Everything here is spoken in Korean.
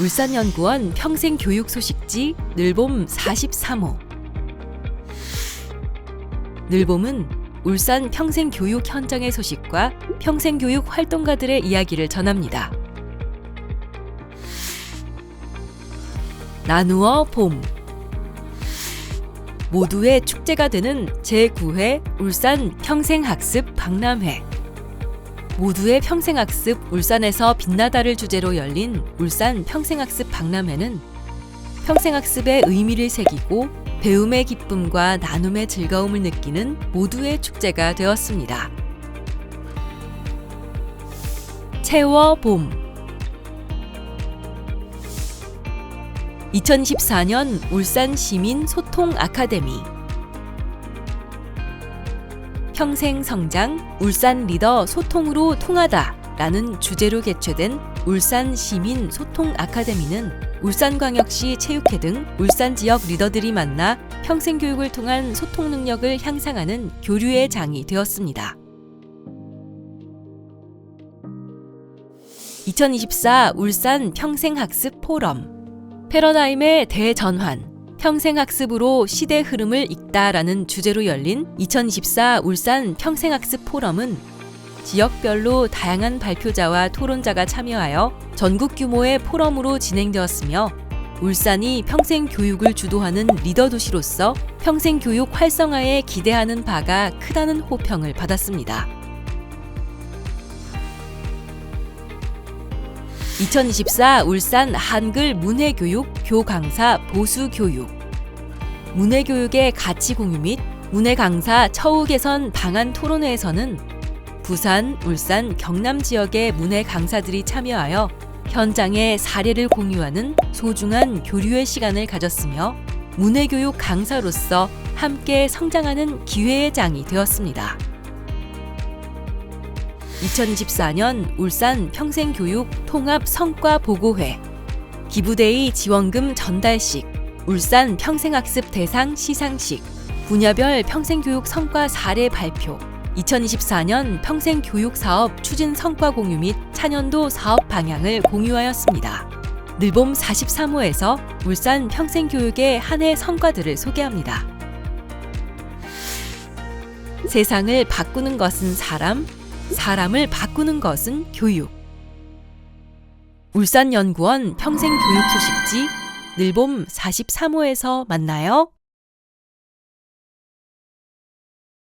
울산연구원 평생교육 소식지 늘봄 43호. 늘봄은 울산 평생교육 현장의 소식과 평생교육 활동가들의 이야기를 전합니다. 나누어 봄. 모두의 축제가 되는 제9회 울산 평생학습 박람회 모두의 평생학습 울산에서 빛나다를 주제로 열린 울산 평생학습 박람회는 평생학습의 의미를 새기고 배움의 기쁨과 나눔의 즐거움을 느끼는 모두의 축제가 되었습니다. 채워 봄 2014년 울산 시민 소통 아카데미 평생 성장 울산 리더 소통으로 통하다 라는 주제로 개최된 울산 시민 소통 아카데미는 울산광역시 체육회 등 울산 지역 리더들이 만나 평생 교육을 통한 소통 능력을 향상하는 교류의 장이 되었습니다. 2024 울산 평생학습 포럼 패러다임의 대전환 평생학습으로 시대 흐름을 읽다라는 주제로 열린 2024 울산 평생학습 포럼은 지역별로 다양한 발표자와 토론자가 참여하여 전국 규모의 포럼으로 진행되었으며 울산이 평생 교육을 주도하는 리더 도시로서 평생 교육 활성화에 기대하는 바가 크다는 호평을 받았습니다. 2024 울산 한글 문해교육 교강사 보수 교육 문해교육의 가치 공유 및 문해 강사 처우 개선 방안 토론회에서는 부산, 울산, 경남 지역의 문해 강사들이 참여하여 현장의 사례를 공유하는 소중한 교류의 시간을 가졌으며 문해교육 강사로서 함께 성장하는 기회의 장이 되었습니다. 2024년 울산 평생교육 통합 성과 보고회 기부데이 지원금 전달식 울산 평생학습 대상 시상식 분야별 평생교육 성과 사례 발표 2024년 평생교육 사업 추진 성과 공유 및 차년도 사업 방향을 공유하였습니다. 늘봄 43호에서 울산 평생교육의 한 해 성과들을 소개합니다. 세상을 바꾸는 것은 사람, 사람을 바꾸는 것은 교육. 울산연구원 평생교육 소식지 늘봄 43호에서 만나요.